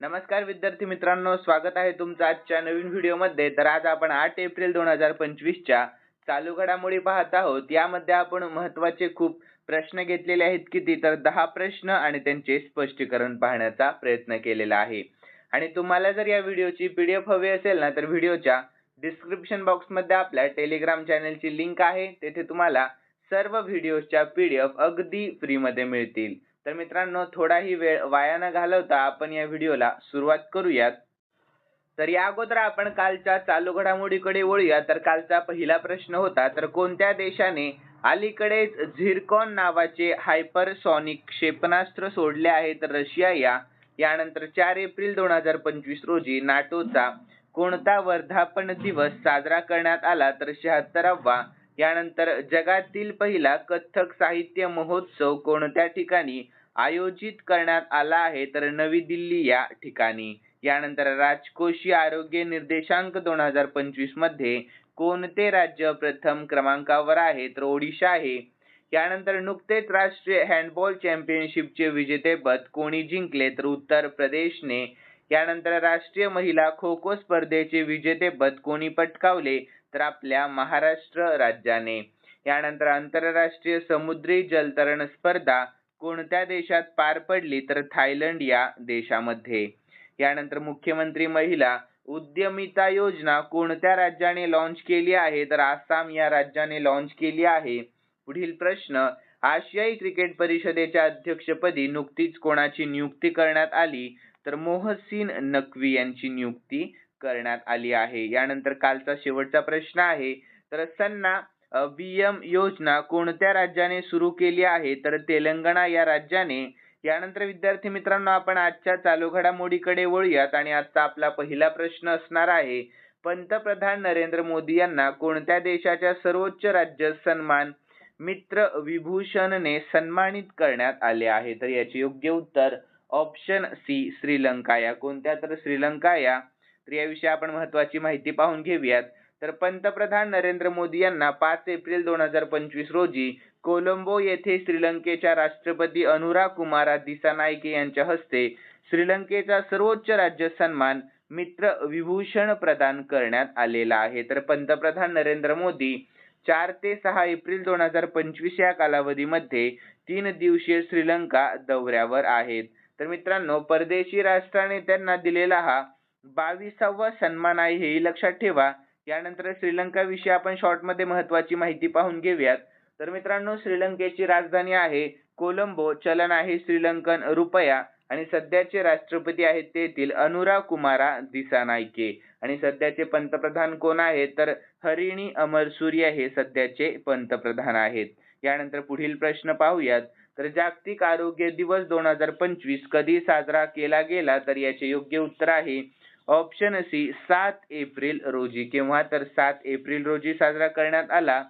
नमस्कार विद्यार्थी मित्रांनो स्वागत आहे तुमचं आजच्या नवीन व्हिडिओमध्ये. तर आज आपण आठ एप्रिल दोन हजार पंचवीसच्या चालू घडामोडी पाहत आहोत. यामध्ये आपण महत्त्वाचे खूप प्रश्न घेतलेले आहेत किती तर दहा प्रश्न आणि त्यांचे स्पष्टीकरण पाहण्याचा प्रयत्न केलेला आहे. आणि तुम्हाला जर या व्हिडिओची पी डी एफ हवी असेल ना तर व्हिडिओच्या डिस्क्रिप्शन बॉक्समध्ये आपल्या टेलिग्राम चॅनलची लिंक आहे. तेथे तुम्हाला सर्व व्हिडिओच्या एफ अगदी फ्रीमध्ये मिळतील. तर मित्रांनो थोडाही वेळ वाया न घालवता आपण या व्हिडिओला सुरुवात करूयात. तर या अगोदर आपण कालच्या चालू घडामोडीकडे वळूया. तर कालचा पहिला प्रश्न होता तर कोणत्या देशाने अलीकडेच झिरकॉन नावाचे हायपरसॉनिक क्षेपणास्त्र सोडले आहे? तर रशिया या यानंतर चार एप्रिल दोन हजार पंचवीस रोजी नाटोचा कोणता वर्धापन दिवस साजरा करण्यात आला? तर शहात्तरावा यानंतर जगातील पहिला कथ्थक साहित्य महोत्सव कोणत्या ठिकाणी आयोजित करण्यात आला आहे? तर नवी दिल्ली या ठिकाणी. यानंतर राजकोषीय आरोग्य निर्देशांक दोन हजार पंचवीसमध्ये कोणते राज्य प्रथम क्रमांकावर आहे? तर ओडिशा आहे. यानंतर नुकतेच राष्ट्रीय हँडबॉल चॅम्पियनशिपचे विजेतेपद कोणी जिंकले? तर उत्तर प्रदेशने. यानंतर राष्ट्रीय महिला खो खो स्पर्धेचे विजेतेपद कोणी पटकावले? तर आपल्या महाराष्ट्र राज्याने. यानंतर आंतरराष्ट्रीय समुद्री जलतरण स्पर्धा कोणत्या देशात पार पडली तर थायलंड या देशामध्ये. यानंतर मुख्यमंत्री महिला उद्यमिता योजना कोणत्या राज्याने लॉन्च केली आहे तर आसाम या राज्याने लॉन्च केली आहे. पुढील प्रश्न आशियाई क्रिकेट परिषदेच्या अध्यक्षपदी नुकतीच कोणाची नियुक्ती करण्यात आली? तर मोहसिन नक्वी यांची नियुक्ती करण्यात आली आहे. यानंतर कालचा शेवटचा प्रश्न आहे. तर सन्ना बीएम योजना कोणत्या राज्याने सुरू केली आहे? तर तेलंगणा या राज्याने. यानंतर विद्यार्थी मित्रांनो आपण आजच्या चालू घडामोडीकडे वळूयात आणि आजचा आपला पहिला प्रश्न असणार आहे. पंतप्रधान नरेंद्र मोदी यांना कोणत्या देशाच्या सर्वोच्च राज्य सन्मान मित्र विभूषणने सन्मानित करण्यात आले आहे? तर याचे योग्य उत्तर ऑप्शन सी श्रीलंका या. कोणत्या? तर श्रीलंका या. तर याविषयी आपण महत्वाची माहिती पाहून घेऊयात. तर पंतप्रधान नरेंद्र मोदी यांना पाच एप्रिल दोन हजार पंचवीस रोजी कोलंबो येथे श्रीलंकेच्या राष्ट्रपती अनुरा कुमारा दिसानायके यांच्या हस्ते श्रीलंकेचा सर्वोच्च राज्य सन्मान मित्र विभूषण प्रदान करण्यात आलेला आहे. तर पंतप्रधान नरेंद्र मोदी चार ते सहा एप्रिल दोन हजार पंचवीस या कालावधीमध्ये तीन दिवसीय श्रीलंका दौऱ्यावर आहेत. तर मित्रांनो परदेशी राष्ट्राने त्यांना दिलेला हा बावीसावा सन्मान आहे हे लक्षात ठेवा. यानंतर श्रीलंका विषयी आपण शॉर्टमध्ये महत्वाची माहिती पाहून घेऊयात. तर मित्रांनो श्रीलंकेची राजधानी आहे कोलंबो. चलन आहे श्रीलंकन रुपया. आणि सध्याचे राष्ट्रपती आहेत तेथील अनुरा कुमारा दिसानायके. आणि सध्याचे पंतप्रधान कोण आहेत? तर हरिणी अमर सूर्य हे सध्याचे पंतप्रधान आहेत. यानंतर पुढील प्रश्न पाहूयात. तर जागतिक आरोग्य दिवस दोन हजार पंचवीस कधी साजरा केला गेला? तर याचे योग्य उत्तर आहे ऑप्शन सी सात एप्रिल रोजी. केव्हा तर सात एप्रिल रोजी साजरा करण्यात आला.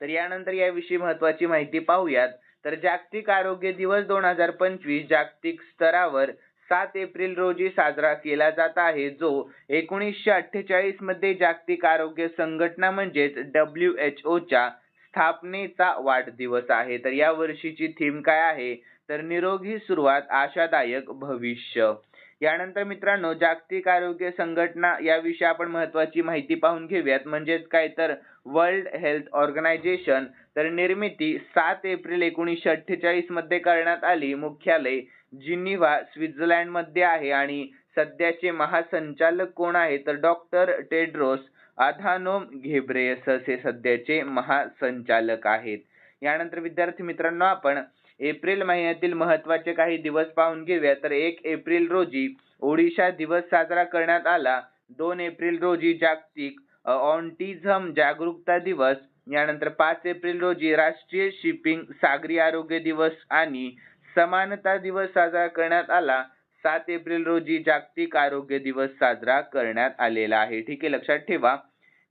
तर यानंतर याविषयी महत्वाची माहिती पाहूयात. तर जागतिक आरोग्य दिवस दोन हजार पंचवीस जागतिक स्तरावर सात एप्रिल रोजी साजरा केला जात आहे जो एकोणीसशे अठ्ठेचाळीसमध्ये जागतिक आरोग्य संघटना म्हणजेच डब्ल्यू एच ओच्या स्थापनेचा वाढदिवस आहे. तर या वर्षीची थीम काय आहे? तर निरोगी सुरुवात आशादायक भविष्य. यानंतर मित्रांनो जागतिक आरोग्य संघटना याविषयी आपण महत्वाची माहिती पाहून घेऊयात. म्हणजेच काय तर वर्ल्ड हेल्थ ऑर्गनायझेशन तर निर्मिती सात एप्रिल एकोणीसशे अठ्ठेचाळीसमध्ये करण्यात आली. मुख्यालय जिनिव्हा स्वित्झर्लंडमध्ये आहे आणि सध्याचे महासंचालक कोण आहे? तर डॉक्टर टेड्रोस अधानोम घेब्रेयसस हे सध्याचे महासंचालक आहेत. यानंतर विद्यार्थी मित्रांनो आपण एप्रिल महिन्यातील महत्त्वाचे काही दिवस पाहून घेऊया. तर एक एप्रिल रोजी ओडिशा दिवस साजरा करण्यात आला. दोन एप्रिल रोजी जागतिक ऑन्टिझम जागरूकता दिवस. यानंतर पाच एप्रिल रोजी राष्ट्रीय शिपिंग सागरी आरोग्य दिवस आणि समानता दिवस साजरा करण्यात आला. सात एप्रिल रोजी जागतिक आरोग्य दिवस साजरा करण्यात आलेला आहे. ठीक आहे लक्षात ठेवा.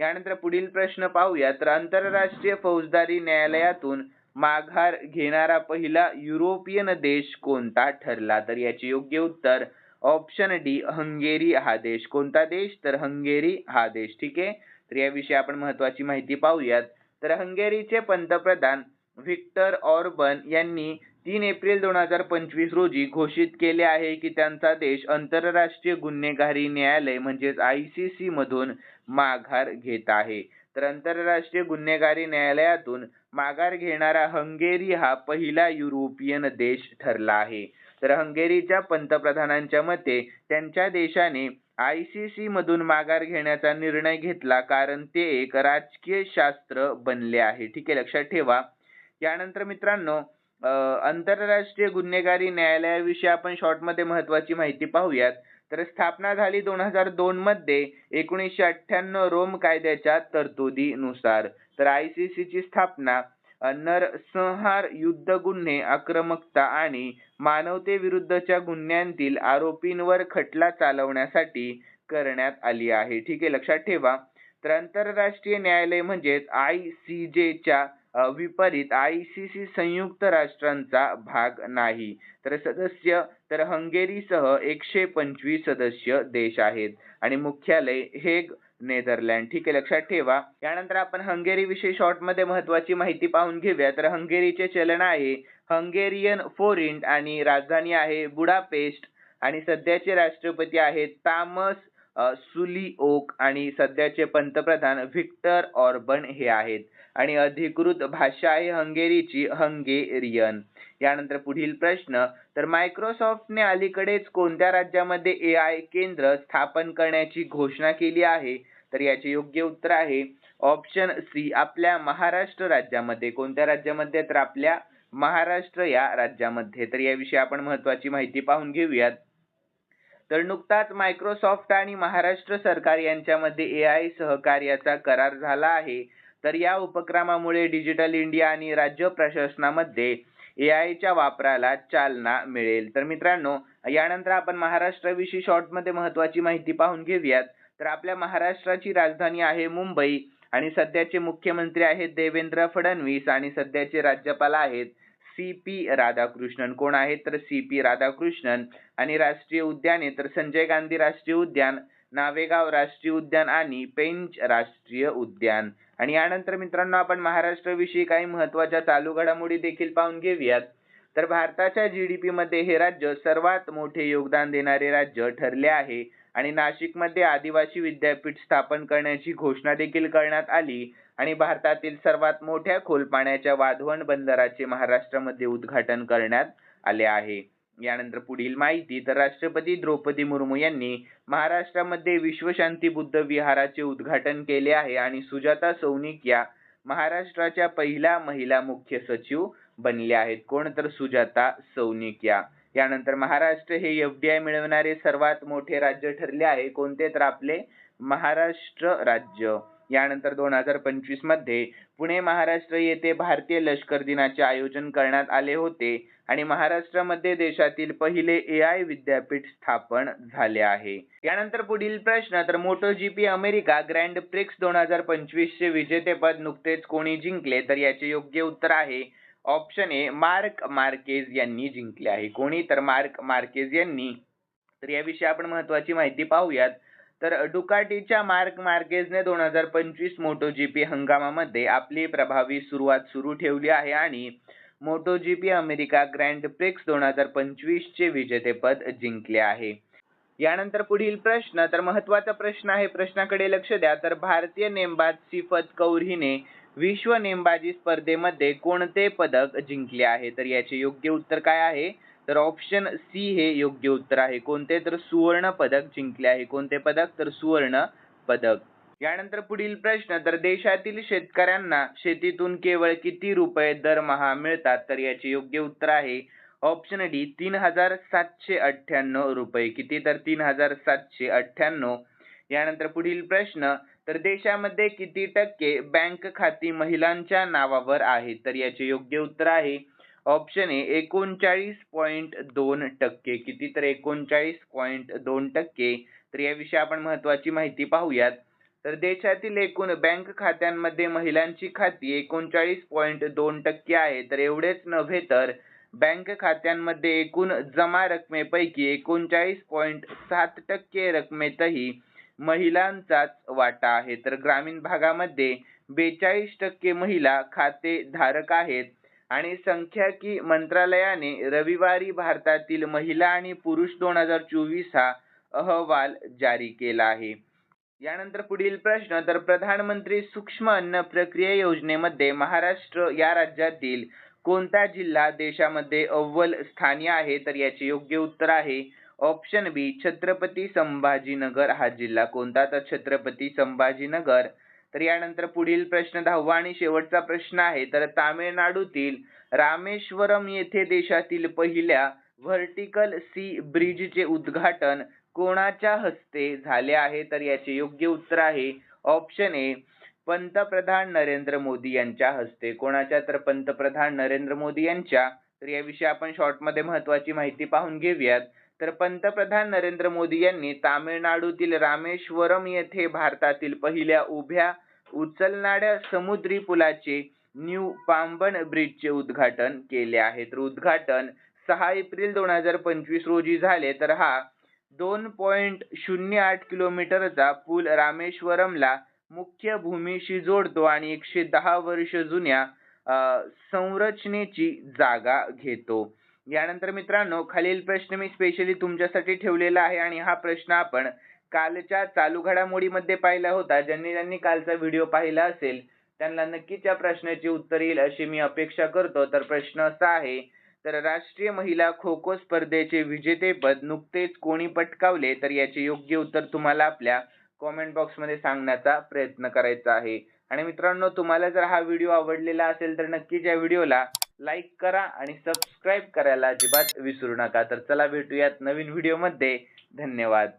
यानंतर पुढील प्रश्न पाहूया. तर आंतरराष्ट्रीय फौजदारी न्यायालयातून माघार घेणारा पहिला युरोपियन देश कोणता ठरला? तर याचे योग्य उत्तर ऑप्शन डी हंगेरी हा देश. कोणता देश? तर हंगेरी हा देश. ठीक आहे? तर याविषयी आपण महत्वाची माहिती पाहूयात. तर हंगेरीचे पंतप्रधान व्हिक्टर ऑर्बन यांनी तीन एप्रिल दोन हजार पंचवीस रोजी घोषित केले आहे की त्यांचा देश आंतरराष्ट्रीय गुन्हेगारी न्यायालय म्हणजेच आय सी सी मधून माघार घेत आहे. तर आंतरराष्ट्रीय गुन्हेगारी न्यायालयातून माघार घेणारा हंगेरी हा पहिला युरोपियन देश ठरला आहे. तर हंगेरीच्या पंतप्रधानांच्या मते त्यांच्या देशाने आय सी सी मधून माघार घेण्याचा निर्णय घेतला कारण ते एक राजकीय शास्त्र बनले आहे. ठीक आहे लक्षात ठेवा. यानंतर मित्रांनो आंतरराष्ट्रीय गुन्हेगारी न्यायालयाविषयी आपण शॉर्टमध्ये महत्वाची माहिती पाहूयात. तर स्थापना झाली दोन हजार दोन मध्ये एकोणीसशे अठ्ठ्याण्णव रोम कायद्याच्या तरतुदीनुसार. तर आय सी सी ची स्थापना नरसंहार युद्ध गुन्हे आक्रमकता आणि मानवतेविरुद्धच्या गुन्ह्यांतील आरोपींवर खटला चालवण्यासाठी करण्यात आली आहे. ठीक आहे लक्षात ठेवा. तर आंतरराष्ट्रीय न्यायालय म्हणजेच आय सी जेच्या विपरीत आय सी सी संयुक्त राष्ट्रांचा भाग नाही. तर सदस्य तर हंगेरीसह एकशे पंचवीस सदस्य देश आहेत. आणि मुख्यालय हेग नेदरलँड. ठीक आहे लक्षात ठेवा. यानंतर आपण हंगेरी विषयी शॉर्टमध्ये महत्वाची माहिती पाहून घेऊया. तर हंगेरीचे चलन आहे हंगेरियन फोरिंट आणि राजधानी आहे बुडापेस्ट. आणि सध्याचे राष्ट्रपती आहेत तामस सुली ओक आणि सध्याचे पंतप्रधान व्हिक्टर ऑर्बन हे आहेत. आणि अधिकृत भाषा आहे हंगेरीची हंगेरियन. यानंतर पुढील प्रश्न तर मायक्रोसॉफ्टने अलीकडेच कोणत्या राज्यामध्ये ए आय केंद्र स्थापन करण्याची घोषणा केली आहे? तर याचे योग्य उत्तर आहे ऑप्शन सी आपल्या महाराष्ट्र राज्यामध्ये. कोणत्या राज्यामध्ये? तर आपल्या महाराष्ट्र या राज्यामध्ये. तर याविषयी आपण महत्वाची माहिती पाहून घेऊयात. तर नुकताच मायक्रोसॉफ्ट आणि महाराष्ट्र सरकार यांच्यामध्ये ए आय सहकार्याचा करार झाला आहे. तर या उपक्रमामुळे डिजिटल इंडिया आणि राज्य प्रशासनामध्ये ए आयच्या वापराला चालना मिळेल. तर मित्रांनो यानंतर आपण महाराष्ट्राविषयी शॉर्टमध्ये महत्वाची माहिती पाहून घेऊयात. तर आपल्या महाराष्ट्राची राजधानी आहे मुंबई आणि सध्याचे मुख्यमंत्री आहेत देवेंद्र फडणवीस आणि सध्याचे राज्यपाल आहेत सी पी राधाकृष्णन. कोण आहेत तर सी पी राधाकृष्णन. आणि राष्ट्रीय उद्याने तर संजय गांधी राष्ट्रीय उद्यान नावेगाव राष्ट्रीय उद्यान आणि पेंच राष्ट्रीय उद्यान. आणि यानंतर मित्रांनो आपण महाराष्ट्राविषयी काही महत्त्वाच्या चालू घडामोडी देखील पाहून घेऊयात. तर भारताच्या जी डी मध्ये हे राज्य सर्वात मोठे योगदान देणारे राज्य ठरले आहे. आणि नाशिकमध्ये आदिवासी विद्यापीठ स्थापन करण्याची घोषणा देखील करण्यात आली. आणि भारतातील सर्वात मोठ्या खोल पाण्याच्या वाधवण बंदराचे महाराष्ट्रामध्ये उद्घाटन करण्यात आले आहे. यानंतर पुढील माहिती तर राष्ट्रपती द्रौपदी मुर्मू यांनी महाराष्ट्रामध्ये विश्वशांती बुद्ध विहाराचे उद्घाटन केले आहे आणि सुजाता सौनिक या महाराष्ट्राच्या पहिल्या महिला मुख्य सचिव बनल्या आहेत. कोण तर सुजाता सौनिक या. यानंतर महाराष्ट्र हे एफडीआय मिळवणारे सर्वात मोठे राज्य ठरले आहे. कोणते तर आपले महाराष्ट्र राज्य. यानंतर दोन हजार पंचवीसमध्ये पुणे महाराष्ट्र येथे भारतीय लष्कर दिनाचे आयोजन करण्यात आले होते आणि महाराष्ट्रामध्ये देशातील पहिले ए आय विद्यापीठ स्थापन झाले आहे. यानंतर पुढील प्रश्न तर Moto GP America Grand Prix दोन हजार पंचवीस चे विजेतेपद नुकतेच कोणी जिंकले? तर याचे योग्य उत्तर आहे ऑप्शन ए मार्क मार्केज यांनी जिंकले आहे. कोणी? तर मार्क मार्केज यांनी. तर याविषयी आपण महत्वाची माहिती पाहूयात. तर डुकाटीच्या मार्क मार्केजने दोन हजार पंचवीस मोटो जीपी हंगामामध्ये आपली प्रभावी सुरुवात सुरू ठेवली आहे आणि Moto GP America Grand Prix दोन हजार पंचवीसचे विजेतेपद जिंकले आहे. यानंतर पुढील प्रश्न तर महत्त्वाचा प्रश्न आहे प्रश्नाकडे लक्ष द्या. तर भारतीय नेमबाज सिफत कौर हिने विश्व नेमबाजी स्पर्धेमध्ये कोणते पदक जिंकले आहे? तर याचे योग्य उत्तर काय आहे? तर ऑप्शन सी हे योग्य उत्तर आहे. कोणते? तर सुवर्ण पदक जिंकले आहे. कोणते पदक? तर सुवर्ण पदक. यानंतर पुढील प्रश्न तर देशातील शेतकऱ्यांना शेतीतून केवळ किती रुपये दरमहा मिळतात? तर याचे योग्य उत्तर आहे. ऑप्शन डी तीन हजार सातशे अठ्ठ्याण्णव रुपये. किती? तर तीन हजार सातशे अठ्ठ्याण्णव. यानंतर पुढील प्रश्न तर देशामध्ये किती टक्के बँक खाती महिलांच्या नावावर आहेत तर याचे योग्य उत्तर आहे. ऑप्शन ए एकोणचाळीस पॉईंट दोन टक्के. किती तर एकोणचाळीस पॉईंट दोन टक्के. तर याविषयी आपण महत्वाची माहिती पाहूयात. तर देशातील एकूण बँक खात्यांमध्ये महिलांची खाती एकोणचाळीस पॉईंट दोन टक्के आहे. तर एवढेच नव्हे तर बँक खात्यांमध्ये एकूण जमा रकमेपैकी एकोणचाळीस पॉईंट सात टक्के रकमेतही महिलांचाच वाटा आहे. तर ग्रामीण भागामध्ये बेचाळीस टक्के महिला खाते धारक आहेत. आणि संख्याकी मंत्रालयाने रविवारी भारतातील महिला आणि पुरुष दोन हजार चोवीस हा अहवाल जारी केला आहे. यानंतर पुढील प्रश्न तर प्रधानमंत्री सूक्ष्म अन्न प्रक्रिया योजनेमध्ये महाराष्ट्र या राज्यातील कोणता जिल्हा देशामध्ये अव्वल स्थानी आहे? तर याचे योग्य उत्तर आहे ऑप्शन बी छत्रपती संभाजीनगर. हा जिल्हा कोणता? तर छत्रपती संभाजीनगर. तर यानंतर पुढील प्रश्न दहावा आणि शेवटचा प्रश्न आहे. तर तामिळनाडूतील रामेश्वरम येथे देशातील पहिल्या व्हर्टिकल सी ब्रिजचे उद्घाटन कोणाच्या हस्ते झाले आहे? तर याचे योग्य उत्तर आहे ऑप्शन ए पंतप्रधान नरेंद्र मोदी यांच्या हस्ते. कोणाच्या तर पंतप्रधान नरेंद्र मोदी यांच्या? तर याविषयी आपण शॉर्टमध्ये महत्वाची माहिती पाहून घेऊयात. तर पंतप्रधान नरेंद्र मोदी यांनी तामिळनाडूतील रामेश्वरम येथे भारतातील पहिल्या उभ्या उचलणाऱ्या समुद्री पुलाचे न्यू पांबन ब्रिजचे उद्घाटन केले आहे. तर उद्घाटन सहा एप्रिल दोन हजार पंचवीस रोजी झाले. तर हा दोन पॉइंट शून्य आठ किलोमीटरचा पूल रामेश्वरमला मुख्य भूमीशी जोडतो आणि एकशे दहा वर्ष जुन्या संरचनेची जागा घेतो. यानंतर मित्रांनो खालील प्रश्न मी स्पेशली तुमच्यासाठी ठेवलेला आहे आणि हा प्रश्न आपण कालच्या चालू घडामोडीमध्ये पाहिला होता. ज्यांनी ज्यांनी कालचा व्हिडिओ पाहिला असेल त्यांना नक्कीच या प्रश्नाचे उत्तर येईल अशी मी अपेक्षा करतो. तर प्रश्न असा आहे तर राष्ट्रीय महिला खो खो स्पर्धेचे विजेतेपद नुकतेच कोणी पटकावले? तर याचे योग्य उत्तर तुम्हाला आपल्या कॉमेंट बॉक्समध्ये सांगण्याचा प्रयत्न करायचा आहे. आणि मित्रांनो तुम्हाला जर हा व्हिडिओ आवडलेला असेल तर नक्कीच या व्हिडिओला लाईक करा आणि सबस्क्राईब करायला अजिबात विसरू नका. तर चला भेटूयात नवीन व्हिडिओमध्ये. धन्यवाद.